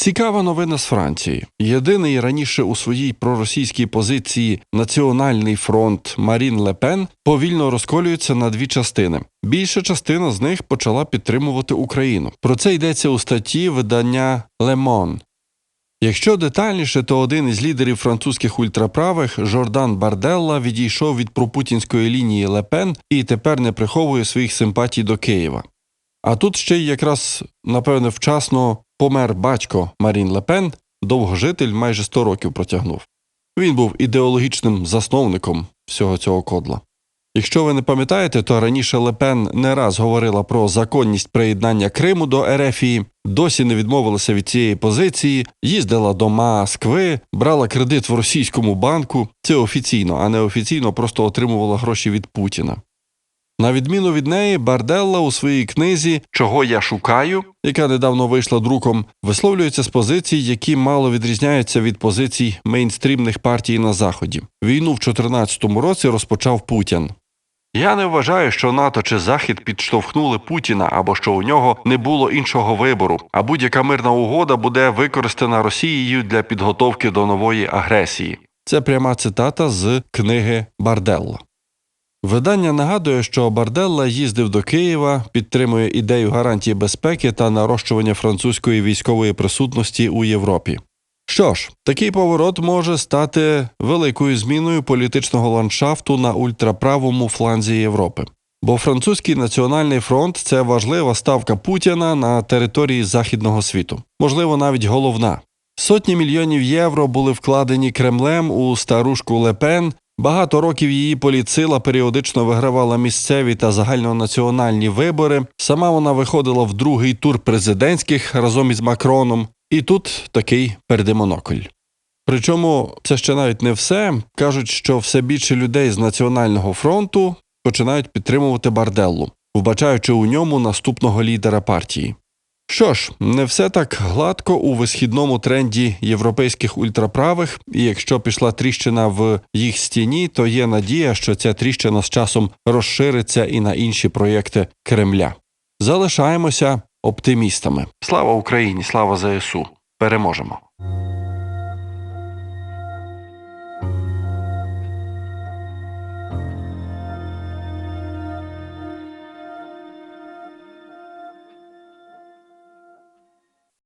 Цікава новина з Франції. Єдиний раніше у своїй проросійській позиції Національний фронт Марін Лепен повільно розколюється на дві частини. Більша частина з них почала підтримувати Україну. Про це йдеться у статті видання Monde. Якщо детальніше, то один із лідерів французьких ультраправих Жордан Барделла відійшов від пропутінської лінії Лепен і тепер не приховує своїх симпатій до Києва. А тут ще й якраз, напевне, вчасно помер батько Марін Лепен, довгожитель майже 100 років протягнув. Він був ідеологічним засновником всього цього кодла. Якщо ви не пам'ятаєте, то раніше Лепен не раз говорила про законність приєднання Криму до Ерефії, досі не відмовилася від цієї позиції, їздила до Москви, брала кредит в російському банку. Це офіційно, а неофіційно просто отримувала гроші від Путіна. На відміну від неї, Барделла у своїй книзі Чого я шукаю, яка недавно вийшла друком, висловлюється з позицій, які мало відрізняються від позицій мейнстрімних партій на Заході. Війну в 2014 році розпочав Путін. Я не вважаю, що НАТО чи Захід підштовхнули Путіна або що у нього не було іншого вибору, а будь-яка мирна угода буде використана Росією для підготовки до нової агресії. Це пряма цитата з книги Барделла. Видання нагадує, що Барделла їздив до Києва, підтримує ідею гарантії безпеки та нарощування французької військової присутності у Європі. Що ж, такий поворот може стати великою зміною політичного ландшафту на ультраправому фланзі Європи. Бо французький національний фронт це важлива ставка Путіна на території західного світу, можливо, навіть головна. Сотні мільйонів євро були вкладені Кремлем у старушку Лепен. Багато років її політсила періодично вигравала місцеві та загальнонаціональні вибори. Сама вона виходила в другий тур президентських разом із Макроном. І тут такий пердемонокль. Причому це ще навіть не все. Кажуть, що все більше людей з Національного фронту починають підтримувати Барделлу, вбачаючи у ньому наступного лідера партії. Що ж, не все так гладко у висхідному тренді європейських ультраправих, і якщо пішла тріщина в їх стіні, то є надія, що ця тріщина з часом розшириться і на інші проєкти Кремля. Залишаємося оптимістами. Слава Україні, слава ЗСУ! Переможемо!